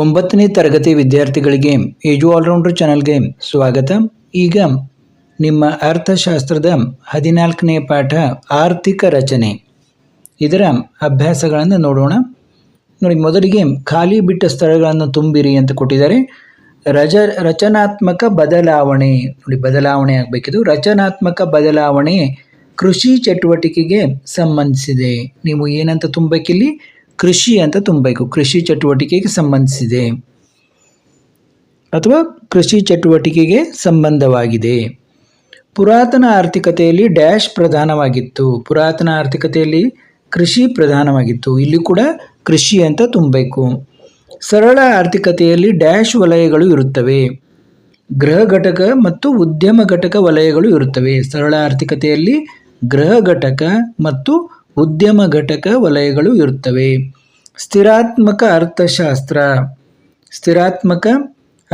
ಒಂಬತ್ತನೇ ತರಗತಿ ವಿದ್ಯಾರ್ಥಿಗಳಿಗೆ ಏಜು ಆಲ್ರೌಂಡರ್ ಚಾನಲ್ಗೆ ಸ್ವಾಗತ. ಈಗ ನಿಮ್ಮ ಅರ್ಥಶಾಸ್ತ್ರದ ಹದಿನಾಲ್ಕನೇ ಪಾಠ ಆರ್ಥಿಕ ರಚನೆ. ಇದರ ಅಭ್ಯಾಸಗಳನ್ನು ನೋಡೋಣ. ನೋಡಿ, ಮೊದಲಿಗೆ ಖಾಲಿ ಬಿಟ್ಟ ಸ್ಥಳಗಳನ್ನು ತುಂಬಿರಿ ಅಂತ ಕೊಟ್ಟಿದ್ದಾರೆ. ರಜ, ರಚನಾತ್ಮಕ ಬದಲಾವಣೆ. ನೋಡಿ, ಬದಲಾವಣೆ ಆಗಬೇಕಿದು. ರಚನಾತ್ಮಕ ಬದಲಾವಣೆ ಕೃಷಿ ಚಟುವಟಿಕೆಗೆ ಸಂಬಂಧಿಸಿದೆ. ನೀವು ಏನಂತ ತುಂಬಬೇಕಿಲ್ಲಿ ಕೃಷಿ ಅಂತ ತುಂಬಬೇಕು. ಕೃಷಿ ಚಟುವಟಿಕೆಗೆ ಸಂಬಂಧಿಸಿದೆ. ಅಥವಾ ಕೃಷಿ ಚಟುವಟಿಕೆಗೆ ಸಂಬಂಧವಾಗಿದೆ. ಪುರಾತನ ಆರ್ಥಿಕತೆಯಲ್ಲಿ ಡ್ಯಾಶ್ ಪ್ರಧಾನವಾಗಿತ್ತು. ಪುರಾತನ ಆರ್ಥಿಕತೆಯಲ್ಲಿ ಕೃಷಿ ಪ್ರಧಾನವಾಗಿತ್ತು. ಇಲ್ಲಿ ಕೂಡ ಕೃಷಿ ಅಂತ ತುಂಬಬೇಕು. ಸರಳ ಆರ್ಥಿಕತೆಯಲ್ಲಿ ಡ್ಯಾಶ್ ವಲಯಗಳು ಇರುತ್ತವೆ. ಗೃಹ ಘಟಕ ಮತ್ತು ಉದ್ಯಮ ಘಟಕ ವಲಯಗಳು ಇರುತ್ತವೆ. ಸರಳ ಆರ್ಥಿಕತೆಯಲ್ಲಿ ಗೃಹ ಘಟಕ ಮತ್ತು ಉದ್ಯಮ ಘಟಕ ವಲಯಗಳು ಇರುತ್ತವೆ. ಸ್ಥಿರಾತ್ಮಕ ಅರ್ಥಶಾಸ್ತ್ರ. ಸ್ಥಿರಾತ್ಮಕ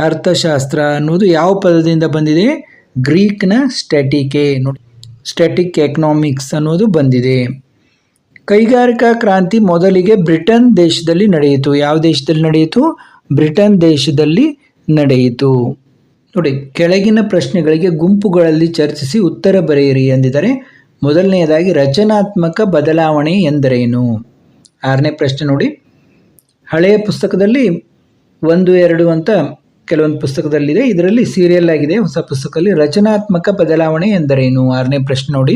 ಅರ್ಥಶಾಸ್ತ್ರ ಅನ್ನೋದು ಯಾವ ಪದದಿಂದ ಬಂದಿದೆ? ಗ್ರೀಕ್ನ ಸ್ಟ್ಯಾಟಿಕೆ ನೋಡಿ. ಸ್ಟ್ಯಾಟಿಕ್ ಎಕನಾಮಿಕ್ಸ್ ಅನ್ನೋದು ಬಂದಿದೆ. ಕೈಗಾರಿಕಾ ಕ್ರಾಂತಿ ಮೊದಲಿಗೆ ಬ್ರಿಟನ್ ದೇಶದಲ್ಲಿ ನಡೆಯಿತು. ಯಾವ ದೇಶದಲ್ಲಿ ನಡೆಯಿತು? ಬ್ರಿಟನ್ ದೇಶದಲ್ಲಿ ನಡೆಯಿತು. ನೋಡಿ, ಕೆಳಗಿನ ಪ್ರಶ್ನೆಗಳಿಗೆ ಗುಂಪುಗಳಲ್ಲಿ ಚರ್ಚಿಸಿ ಉತ್ತರ ಬರೆಯಿರಿ ಎಂದಿದ್ದಾರೆ ಮೊದಲನೆಯದಾಗಿ ರಚನಾತ್ಮಕ ಬದಲಾವಣೆ ಎಂದರೇನು? ಆರನೇ ಪ್ರಶ್ನೆ ನೋಡಿ. ಹಳೆಯ ಪುಸ್ತಕದಲ್ಲಿ ಒಂದು, ಎರಡು ಅಂತ ಕೆಲವೊಂದು ಪುಸ್ತಕದಲ್ಲಿದೆ. ಇದರಲ್ಲಿ ಸೀರಿಯಲ್ ಆಗಿದೆ, ಹೊಸ ಪುಸ್ತಕದಲ್ಲಿ ರಚನಾತ್ಮಕ ಬದಲಾವಣೆ ಎಂದರೇನು? ಆರನೇ ಪ್ರಶ್ನೆ ನೋಡಿ.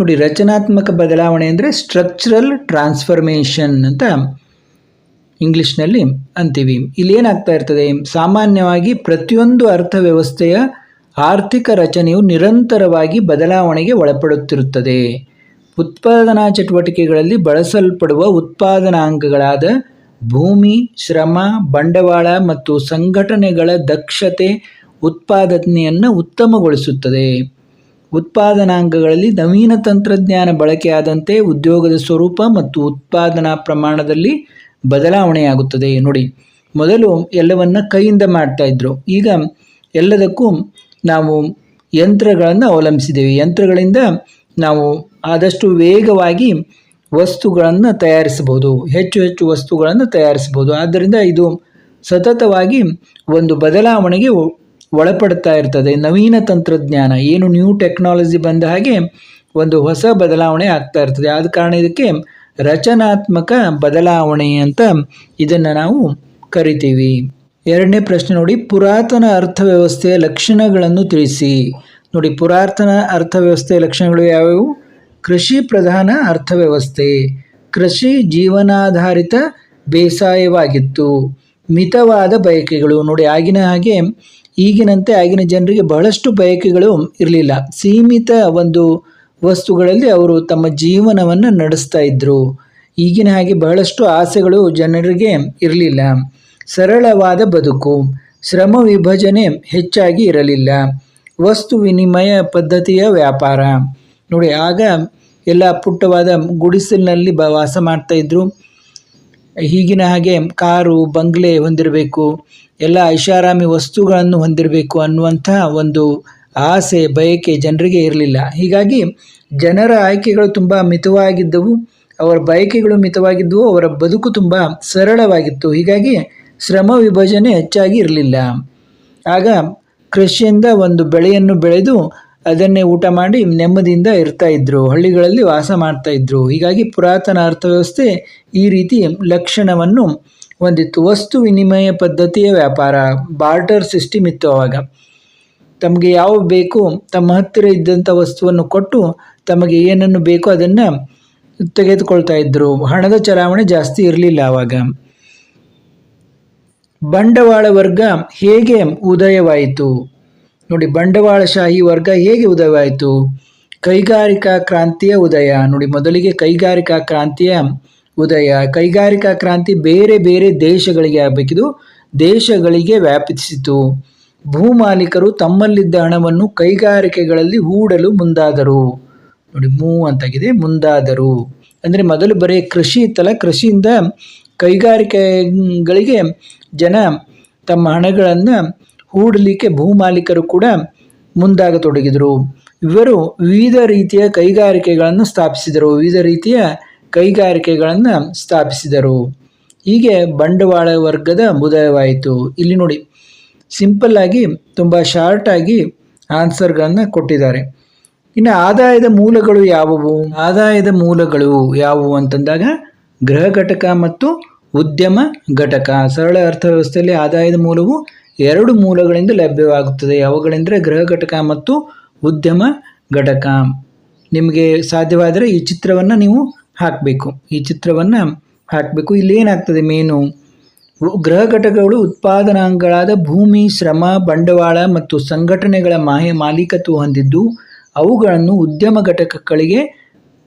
ನೋಡಿ, ರಚನಾತ್ಮಕ ಬದಲಾವಣೆ ಅಂದರೆ ಸ್ಟ್ರಕ್ಚರಲ್ ಟ್ರಾನ್ಸ್ಫರ್ಮೇಷನ್ ಅಂತ ಇಂಗ್ಲೀಷ್ನಲ್ಲಿ ಅಂತೀವಿ. ಇಲ್ಲಿ ಏನಾಗ್ತಾ ಇರ್ತದೆ? ಸಾಮಾನ್ಯವಾಗಿ ಪ್ರತಿಯೊಂದು ಅರ್ಥವ್ಯವಸ್ಥೆಯ ಆರ್ಥಿಕ ರಚನೆಯು ನಿರಂತರವಾಗಿ ಬದಲಾವಣೆಗೆ ಒಳಪಡುತ್ತಿರುತ್ತದೆ. ಉತ್ಪಾದನಾ ಚಟುವಟಿಕೆಗಳಲ್ಲಿ ಬಳಸಲ್ಪಡುವ ಉತ್ಪಾದನಾಂಗಗಳಾದ ಭೂಮಿ, ಶ್ರಮ, ಬಂಡವಾಳ ಮತ್ತು ಸಂಘಟನೆಗಳ ದಕ್ಷತೆ ಉತ್ಪಾದನೆಯನ್ನು ಉತ್ತಮಗೊಳಿಸುತ್ತದೆ. ಉತ್ಪಾದನಾಂಗಗಳಲ್ಲಿ ನವೀನ ತಂತ್ರಜ್ಞಾನ ಬಳಕೆಯಾದಂತೆ ಉದ್ಯೋಗದ ಸ್ವರೂಪ ಮತ್ತು ಉತ್ಪಾದನಾ ಪ್ರಮಾಣದಲ್ಲಿ ಬದಲಾವಣೆಯಾಗುತ್ತದೆ. ನೋಡಿ, ಮೊದಲು ಎಲ್ಲವನ್ನ ಕೈಯಿಂದ ಮಾಡ್ತಾ ಇದ್ರು. ಈಗ ಎಲ್ಲದಕ್ಕೂ ನಾವು ಯಂತ್ರಗಳನ್ನು ಅವಲಂಬಿಸಿದ್ದೇವೆ. ಯಂತ್ರಗಳಿಂದ ನಾವು ಆದಷ್ಟು ವೇಗವಾಗಿ ವಸ್ತುಗಳನ್ನು ತಯಾರಿಸಬಹುದು. ಹೆಚ್ಚು ಹೆಚ್ಚು ವಸ್ತುಗಳನ್ನು ತಯಾರಿಸಬಹುದು. ಆದ್ದರಿಂದ ಇದು ಸತತವಾಗಿ ಒಂದು ಬದಲಾವಣೆಗೆ ಒಳಪಡ್ತಾ ಇರ್ತದೆ. ನವೀನ ತಂತ್ರಜ್ಞಾನ, ಏನು ನ್ಯೂ ಟೆಕ್ನಾಲಜಿ ಬಂದ ಹಾಗೆ ಒಂದು ಹೊಸ ಬದಲಾವಣೆ ಆಗ್ತಾ ಇರ್ತದೆ. ಆದ ಕಾರಣ ಇದಕ್ಕೆ ರಚನಾತ್ಮಕ ಬದಲಾವಣೆ ಅಂತ ಇದನ್ನು ನಾವು ಕರಿತೀವಿ. ಎರಡನೇ ಪ್ರಶ್ನೆ ನೋಡಿ, ಪುರಾತನ ಅರ್ಥವ್ಯವಸ್ಥೆಯ ಲಕ್ಷಣಗಳನ್ನು ತಿಳಿಸಿ. ನೋಡಿ, ಪುರಾತನ ಅರ್ಥವ್ಯವಸ್ಥೆಯ ಲಕ್ಷಣಗಳು ಯಾವುವು? ಕೃಷಿ ಪ್ರಧಾನ ಅರ್ಥವ್ಯವಸ್ಥೆ. ಕೃಷಿ ಜೀವನಾಧಾರಿತ ಬೇಸಾಯವಾಗಿತ್ತು. ಮಿತವಾದ ಬಯಕೆಗಳು. ನೋಡಿ, ಆಗಿನ ಹಾಗೆ ಈಗಿನಂತೆ ಆಗಿನ ಜನರಿಗೆ ಬಹಳಷ್ಟು ಬಯಕೆಗಳು ಇರಲಿಲ್ಲ. ಸೀಮಿತ ಒಂದು ವಸ್ತುಗಳಲ್ಲಿ ಅವರು ತಮ್ಮ ಜೀವನವನ್ನು ನಡೆಸ್ತಾ ಇದ್ದರು ಈಗಿನ ಹಾಗೆ ಬಹಳಷ್ಟು ಆಸೆಗಳು ಜನರಿಗೆ ಇರಲಿಲ್ಲ. ಸರಳವಾದ ಬದುಕು. ಶ್ರಮ ವಿಭಜನೆ ಹೆಚ್ಚಾಗಿ ಇರಲಿಲ್ಲ. ವಸ್ತು ವಿನಿಮಯ ಪದ್ಧತಿಯ ವ್ಯಾಪಾರ. ನೋಡಿ, ಆಗ ಎಲ್ಲ ಪುಟ್ಟವಾದ ಗುಡಿಸಲಿನಲ್ಲಿ ಬ ವಾಸ ಮಾಡ್ತಾ ಇದ್ರು. ಈಗಿನ ಹಾಗೆ ಕಾರು, ಬಂಗ್ಲೆ ಹೊಂದಿರಬೇಕು. ಎಲ್ಲ ಐಷಾರಾಮಿ ವಸ್ತುಗಳನ್ನು ಹೊಂದಿರಬೇಕು ಅನ್ನುವಂಥ ಒಂದು ಆಸೆ, ಬಯಕೆ ಜನರಿಗೆ ಇರಲಿಲ್ಲ. ಹೀಗಾಗಿ ಜನರ ಆಯ್ಕೆಗಳು ತುಂಬ ಮಿತವಾಗಿದ್ದವು. ಅವರ ಬಯಕೆಗಳು ಮಿತವಾಗಿದ್ದವು. ಅವರ ಬದುಕು ತುಂಬ ಸರಳವಾಗಿತ್ತು. ಹೀಗಾಗಿ ಶ್ರಮ ವಿಭಜನೆ ಹೆಚ್ಚಾಗಿ ಇರಲಿಲ್ಲ. ಆಗ ಕೃಷಿಯಿಂದ ಒಂದು ಬೆಳೆಯನ್ನು ಬೆಳೆದು ಅದನ್ನೇ ಊಟ ಮಾಡಿ ನೆಮ್ಮದಿಯಿಂದ ಇರ್ತಾ ಇದ್ರು. ಹಳ್ಳಿಗಳಲ್ಲಿ ವಾಸ ಮಾಡ್ತಾ ಇದ್ರು. ಹೀಗಾಗಿ ಪುರಾತನ ಅರ್ಥವ್ಯವಸ್ಥೆ ಈ ರೀತಿ ಲಕ್ಷಣವನ್ನು ಹೊಂದಿತ್ತು. ವಸ್ತು ವಿನಿಮಯ ಪದ್ಧತಿಯ ವ್ಯಾಪಾರ, ಬಾರ್ಟರ್ ಸಿಸ್ಟಮ್ ಇತ್ತು ಆವಾಗ ತಮಗೆ ಯಾವ ಬೇಕು, ತಮ್ಮ ಹತ್ತಿರ ಇದ್ದಂಥ ವಸ್ತುವನ್ನು ಕೊಟ್ಟು ತಮಗೆ ಏನನ್ನು ಬೇಕೋ ಅದನ್ನು ತೆಗೆದುಕೊಳ್ತಾ ಇದ್ದರು ಹಣದ ಚಲಾವಣೆ ಜಾಸ್ತಿ ಇರಲಿಲ್ಲ ಆವಾಗ ಬಂಡವಾಳ ವರ್ಗ ಹೇಗೆ ಉದಯವಾಯಿತು? ನೋಡಿ, ಬಂಡವಾಳಶಾಹಿ ವರ್ಗ ಹೇಗೆ ಉದಯವಾಯಿತು? ಕೈಗಾರಿಕಾ ಕ್ರಾಂತಿಯ ಉದಯ. ನೋಡಿ, ಮೊದಲಿಗೆ ಕೈಗಾರಿಕಾ ಕ್ರಾಂತಿಯ ಉದಯ. ಕೈಗಾರಿಕಾ ಕ್ರಾಂತಿ ಬೇರೆ ಬೇರೆ ದೇಶಗಳಿಗೆ ಆಗಬೇಕಿದು. ದೇಶಗಳಿಗೆ ವ್ಯಾಪಿಸಿತು. ಭೂಮಾಲೀಕರು ತಮ್ಮಲ್ಲಿದ್ದ ಹಣವನ್ನು ಕೈಗಾರಿಕೆಗಳಲ್ಲಿ ಹೂಡಲು ಮುಂದಾದರು. ನೋಡಿ, ಮೂ ಅಂತಾಗಿದೆ, ಮುಂದಾದರು. ಅಂದರೆ ಮೊದಲು ಬರೀ ಕೃಷಿ ಇತ್ತಲ್ಲ, ಕೃಷಿಯಿಂದ ಕೈಗಾರಿಕೆಗಳಿಗೆ ಜನ ತಮ್ಮ ಹಣಗಳನ್ನು ಹೂಡಲಿಕ್ಕೆ ಭೂಮಾಲೀಕರು ಕೂಡ ಮುಂದಾಗತೊಡಗಿದರು. ಇವರು ವಿವಿಧ ರೀತಿಯ ಕೈಗಾರಿಕೆಗಳನ್ನು ಸ್ಥಾಪಿಸಿದರು. ವಿವಿಧ ರೀತಿಯ ಕೈಗಾರಿಕೆಗಳನ್ನು ಸ್ಥಾಪಿಸಿದರು. ಹೀಗೆ ಬಂಡವಾಳ ವರ್ಗದ ಉದಯವಾಯಿತು ಇಲ್ಲಿ ನೋಡಿ, ಸಿಂಪಲ್ ಆಗಿ, ತುಂಬ ಶಾರ್ಟಾಗಿ ಆನ್ಸರ್ಗಳನ್ನು ಕೊಟ್ಟಿದ್ದಾರೆ. ಇನ್ನು ಆದಾಯದ ಮೂಲಗಳು ಯಾವುವು? ಆದಾಯದ ಮೂಲಗಳು ಯಾವುವು ಅಂತಂದಾಗ ಗೃಹ ಘಟಕ ಮತ್ತು ಉದ್ಯಮ ಘಟಕ. ಸರಳ ಅರ್ಥವ್ಯವಸ್ಥೆಯಲ್ಲಿ ಆದಾಯದ ಮೂಲವು ಎರಡು ಮೂಲಗಳಿಂದ ಲಭ್ಯವಾಗುತ್ತದೆ. ಅವುಗಳೆಂದರೆ ಗೃಹ ಘಟಕ ಮತ್ತು ಉದ್ಯಮ ಘಟಕ. ನಿಮಗೆ ಸಾಧ್ಯವಾದರೆ ಈ ಚಿತ್ರವನ್ನು ನೀವು ಹಾಕಬೇಕು. ಈ ಚಿತ್ರವನ್ನು ಹಾಕಬೇಕು. ಇಲ್ಲಿ ಏನಾಗ್ತದೆ ಮೇನು? ಗೃಹ ಘಟಕಗಳು ಉತ್ಪಾದನಾಂಗಗಳಾದ ಭೂಮಿ, ಶ್ರಮ, ಬಂಡವಾಳ ಮತ್ತು ಸಂಘಟನೆಗಳ ಮಾಹಿ ಮಾಲೀಕತ್ವ ಹೊಂದಿದ್ದು, ಅವುಗಳನ್ನು ಉದ್ಯಮ ಘಟಕಗಳಿಗೆ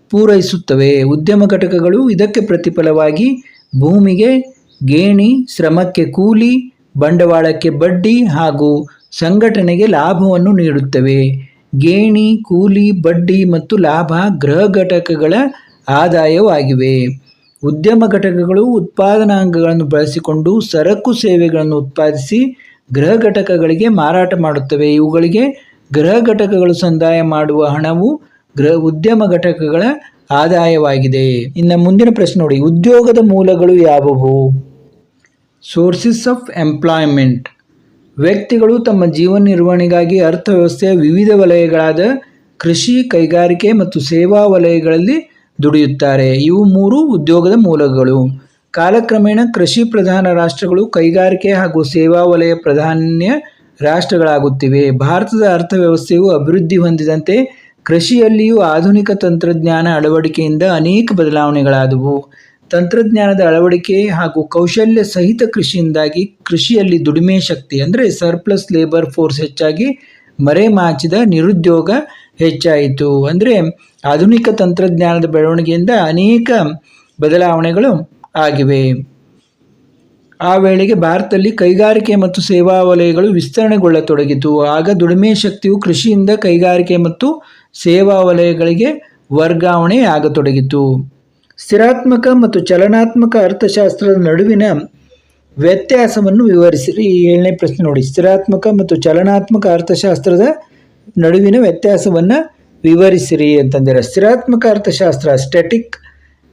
ಪೂರೈಸುತ್ತವೆ. ಉದ್ಯಮ ಘಟಕಗಳು ಇದಕ್ಕೆ ಪ್ರತಿಫಲವಾಗಿ ಭೂಮಿಗೆ ಗೇಣಿ, ಶ್ರಮಕ್ಕೆ ಕೂಲಿ, ಬಂಡವಾಳಕ್ಕೆ ಬಡ್ಡಿ ಹಾಗೂ ಸಂಘಟನೆಗೆ ಲಾಭವನ್ನು ನೀಡುತ್ತವೆ. ಗೇಣಿ, ಕೂಲಿ, ಬಡ್ಡಿ ಮತ್ತು ಲಾಭ ಗೃಹ ಘಟಕಗಳ ಆದಾಯವಾಗಿವೆ. ಉದ್ಯಮ ಘಟಕಗಳು ಉತ್ಪಾದನಾಂಗಗಳನ್ನು ಬಳಸಿಕೊಂಡು ಸರಕು ಸೇವೆಗಳನ್ನು ಉತ್ಪಾದಿಸಿ ಗೃಹ ಘಟಕಗಳಿಗೆ ಮಾರಾಟ ಮಾಡುತ್ತವೆ. ಇವುಗಳಿಗೆ ಗೃಹ ಘಟಕಗಳು ಸಂದಾಯ ಮಾಡುವ ಹಣವು ಗೃಹ ಉದ್ಯಮ ಘಟಕಗಳ ಆದಾಯವಾಗಿದೆ. ಇನ್ನು ಮುಂದಿನ ಪ್ರಶ್ನೆ ನೋಡಿ, ಉದ್ಯೋಗದ ಮೂಲಗಳು ಯಾವುವು? ಸೋರ್ಸಸ್ ಆಫ್ ಎಂಪ್ಲಾಯ್ಮೆಂಟ್ ವ್ಯಕ್ತಿಗಳು ತಮ್ಮ ಜೀವನ ನಿರ್ವಹಣೆಗಾಗಿ ಅರ್ಥವ್ಯವಸ್ಥೆಯ ವಿವಿಧ ವಲಯಗಳಾದ ಕೃಷಿ, ಕೈಗಾರಿಕೆ ಮತ್ತು ಸೇವಾ ವಲಯಗಳಲ್ಲಿ ದುಡಿಯುತ್ತಾರೆ. ಇವು ಮೂರು ಉದ್ಯೋಗದ ಮೂಲಗಳು. ಕಾಲಕ್ರಮೇಣ ಕೃಷಿ ಪ್ರಧಾನ ರಾಷ್ಟ್ರಗಳು, ಕೈಗಾರಿಕೆ ಹಾಗೂ ಸೇವಾ ವಲಯ ಪ್ರಾಧಾನ್ಯ ರಾಷ್ಟ್ರಗಳಾಗುತ್ತಿವೆ. ಭಾರತದ ಅರ್ಥವ್ಯವಸ್ಥೆಯು ಅಭಿವೃದ್ಧಿ ಹೊಂದಿದಂತೆ ಕೃಷಿಯಲ್ಲಿಯೂ ಆಧುನಿಕ ತಂತ್ರಜ್ಞಾನ ಅಳವಡಿಕೆಯಿಂದ ಅನೇಕ ಬದಲಾವಣೆಗಳಾದವು. ತಂತ್ರಜ್ಞಾನದ ಅಳವಡಿಕೆ ಹಾಗೂ ಕೌಶಲ್ಯ ಸಹಿತ ಕೃಷಿಯಿಂದಾಗಿ ಕೃಷಿಯಲ್ಲಿ ದುಡಿಮೆ ಶಕ್ತಿ ಅಂದರೆ ಸರ್ಪ್ಲಸ್ ಲೇಬರ್ ಫೋರ್ಸ್ ಹೆಚ್ಚಾಗಿ ಮರೆಮಾಚಿದ ನಿರುದ್ಯೋಗ ಹೆಚ್ಚಾಯಿತು. ಅಂದರೆ ಆಧುನಿಕ ತಂತ್ರಜ್ಞಾನದ ಬೆಳವಣಿಗೆಯಿಂದ ಅನೇಕ ಬದಲಾವಣೆಗಳು ಆಗಿವೆ. ಆ ವೇಳೆಗೆ ಭಾರತದಲ್ಲಿ ಕೈಗಾರಿಕೆ ಮತ್ತು ಸೇವಾ ವಲಯಗಳು ವಿಸ್ತರಣೆಗೊಳ್ಳತೊಡಗಿತು. ಆಗ ದುಡಿಮೆ ಶಕ್ತಿಯು ಕೃಷಿಯಿಂದ ಕೈಗಾರಿಕೆ ಮತ್ತು ಸೇವಾ ವಲಯಗಳಿಗೆ ವರ್ಗಾವಣೆ ಆಗತೊಡಗಿತು. ಸ್ಥಿರಾತ್ಮಕ ಮತ್ತು ಚಲನಾತ್ಮಕ ಅರ್ಥಶಾಸ್ತ್ರದ ನಡುವಿನ ವ್ಯತ್ಯಾಸವನ್ನು ವಿವರಿಸಿರಿ. ಈ ಏಳನೇ ಪ್ರಶ್ನೆ ನೋಡಿ. ಸ್ಥಿರಾತ್ಮಕ ಮತ್ತು ಚಲನಾತ್ಮಕ ಅರ್ಥಶಾಸ್ತ್ರದ ನಡುವಿನ ವ್ಯತ್ಯಾಸವನ್ನು ವಿವರಿಸಿರಿ ಅಂತಂದರೆ. ಸ್ಥಿರಾತ್ಮಕ ಅರ್ಥಶಾಸ್ತ್ರ ಸ್ಟ್ಯಾಟಿಕ್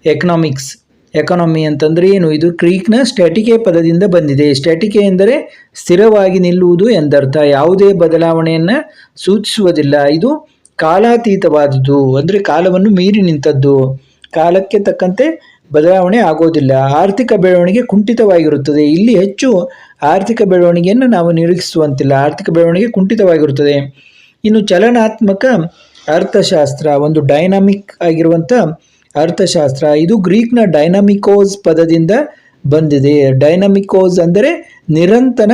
ಎಕನಾಮಿಕ್ಸ್ ಎಕಾನಮಿ ಅಂತಂದರೆ ಏನು? ಇದು ಕ್ರೀಕ್ನ ಸ್ಟ್ಯಾಟಿಕೆ ಪದದಿಂದ ಬಂದಿದೆ. ಸ್ಟ್ಯಾಟಿಕೆ ಎಂದರೆ ಸ್ಥಿರವಾಗಿ ನಿಲ್ಲುವುದು ಎಂದರ್ಥ. ಯಾವುದೇ ಬದಲಾವಣೆಯನ್ನು ಸೂಚಿಸುವುದಿಲ್ಲ. ಇದು ಕಾಲಾತೀತವಾದುದು ಅಂದರೆ ಕಾಲವನ್ನು ಮೀರಿ ನಿಂತದ್ದು. ಕಾಲಕ್ಕೆ ತಕ್ಕಂತೆ ಬದಲಾವಣೆ ಆಗೋದಿಲ್ಲ. ಆರ್ಥಿಕ ಬೆಳವಣಿಗೆ ಕುಂಠಿತವಾಗಿರುತ್ತದೆ. ಇಲ್ಲಿ ಹೆಚ್ಚು ಆರ್ಥಿಕ ಬೆಳವಣಿಗೆಯನ್ನು ನಾವು ನಿರೀಕ್ಷಿಸುವಂತಿಲ್ಲ. ಆರ್ಥಿಕ ಬೆಳವಣಿಗೆ ಕುಂಠಿತವಾಗಿರುತ್ತದೆ. ಇನ್ನು ಚಲನಾತ್ಮಕ ಅರ್ಥಶಾಸ್ತ್ರ, ಒಂದು ಡೈನಾಮಿಕ್ ಆಗಿರುವಂಥ ಅರ್ಥಶಾಸ್ತ್ರ, ಇದು ಗ್ರೀಕ್ನ ಡೈನಾಮಿಕೋಸ್ ಪದದಿಂದ ಬಂದಿದೆ. ಡೈನಾಮಿಕೋಸ್ ಅಂದರೆ ನಿರಂತರ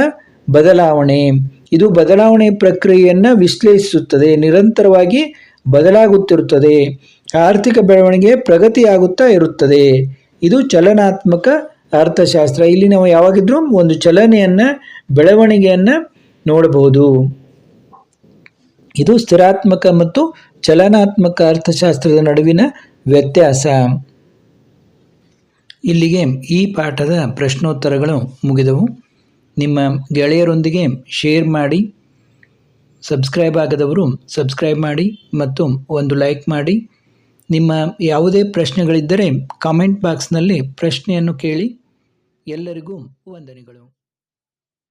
ಬದಲಾವಣೆ. ಇದು ಬದಲಾವಣೆ ಪ್ರಕ್ರಿಯೆಯನ್ನು ವಿಶ್ಲೇಷಿಸುತ್ತದೆ, ನಿರಂತರವಾಗಿ ಬದಲಾಗುತ್ತಿರುತ್ತದೆ. ಆರ್ಥಿಕ ಬೆಳವಣಿಗೆ ಪ್ರಗತಿಯಾಗುತ್ತಾ ಇರುತ್ತದೆ. ಇದು ಚಲನಾತ್ಮಕ ಅರ್ಥಶಾಸ್ತ್ರ. ಇಲ್ಲಿ ನಾವು ಯಾವಾಗಿದ್ರೂ ಒಂದು ಚಲನೆಯನ್ನು, ಬೆಳವಣಿಗೆಯನ್ನು ನೋಡಬಹುದು. ಇದು ಸ್ಥಿರಾತ್ಮಕ ಮತ್ತು ಚಲನಾತ್ಮಕ ಅರ್ಥಶಾಸ್ತ್ರದ ನಡುವಿನ ವ್ಯತ್ಯಾಸ. ಇಲ್ಲಿಗೆ ಈ ಪಾಠದ ಪ್ರಶ್ನೋತ್ತರಗಳು ಮುಗಿದವು. ನಿಮ್ಮ ಗೆಳೆಯರೊಂದಿಗೆ ಶೇರ್ ಮಾಡಿ ಸಬ್ಸ್ಕ್ರೈಬ್ ಆಗದವರು ಸಬ್ಸ್ಕ್ರೈಬ್ ಮಾಡಿ ಮತ್ತು ಒಂದು ಲೈಕ್ ಮಾಡಿ. ನಿಮ್ಮ ಯಾವುದೇ ಪ್ರಶ್ನೆಗಳಿದ್ದರೆ ಕಾಮೆಂಟ್ ಬಾಕ್ಸ್ನಲ್ಲಿ ಪ್ರಶ್ನೆಯನ್ನು ಕೇಳಿ. ಎಲ್ಲರಿಗೂ ವಂದನೆಗಳು.